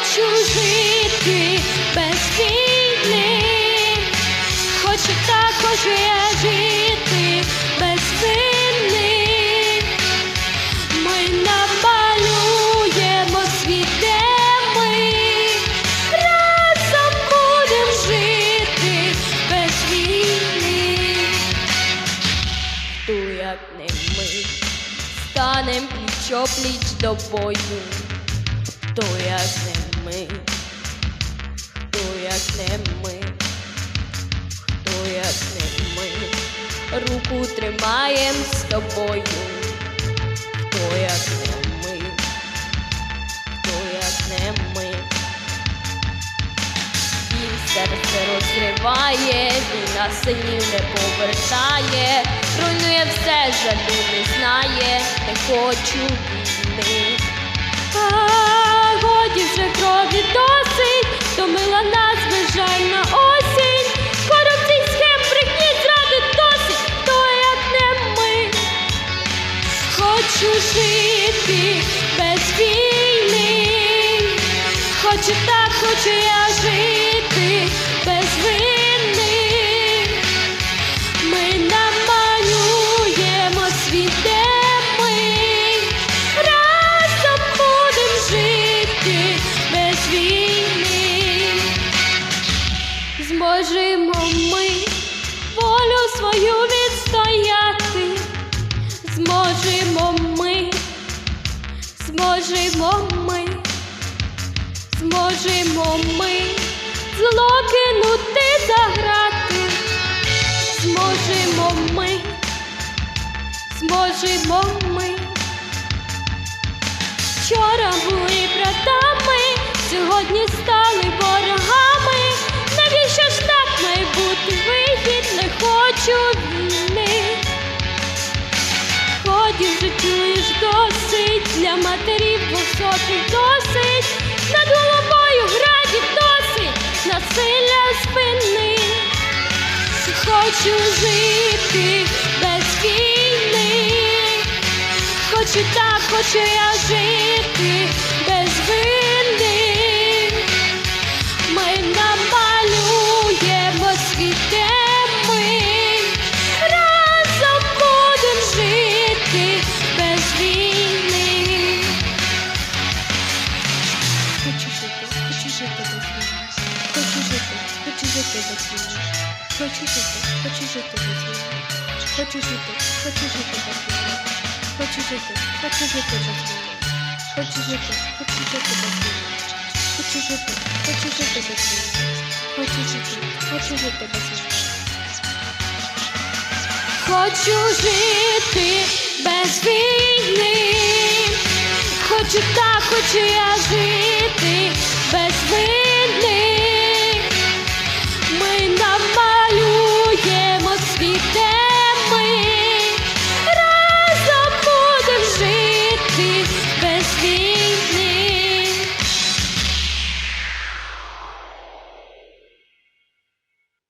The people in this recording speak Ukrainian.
жити без. Хочу так, хочу я жити без вини. Ми намалюємо світ, ми разом будем жити без війни. Хто як не ми станем пліч опліч до бою, як не ми, хто як не ми, хто як не ми, руку тримаєм з тобою, хто як не ми, хто як не ми. Він серце розриває, він на синів не повертає, руйнує все, жалю не знає, не хочу війни. Хочу так, хочу я жити без вини. Ми намалюємо світ, де ми разом будем жити без війни. Зможемо ми волю свою відстояти, зможемо ми, зможемо ми, зможемо ми зло кинути заграти, зможемо ми, зможемо ми. Вчора були братами, сьогодні стали ворогами. Навіщо ж так має бути вихід? Не хочу війни. Годі вже чуєш досить для матерів високих досить, Хочу жити без війни. Хочу так, хочу я жити без вини. Ми намалюємо світ, де ми разом будем жити без війни. Хочу жити, хочу жити без війни. Хочу жити, хочу жити війни. Хочу жити, хочу жити війни. Хочу жити, хочу жити війни. Хочу жити, хочу жити війни. Хочу жити, хочу жити війни. Хочу жити, хочу жити війни. Хочу жити, хочу жити війни. Хочу жити без війни. Хочу так, хочу я жити.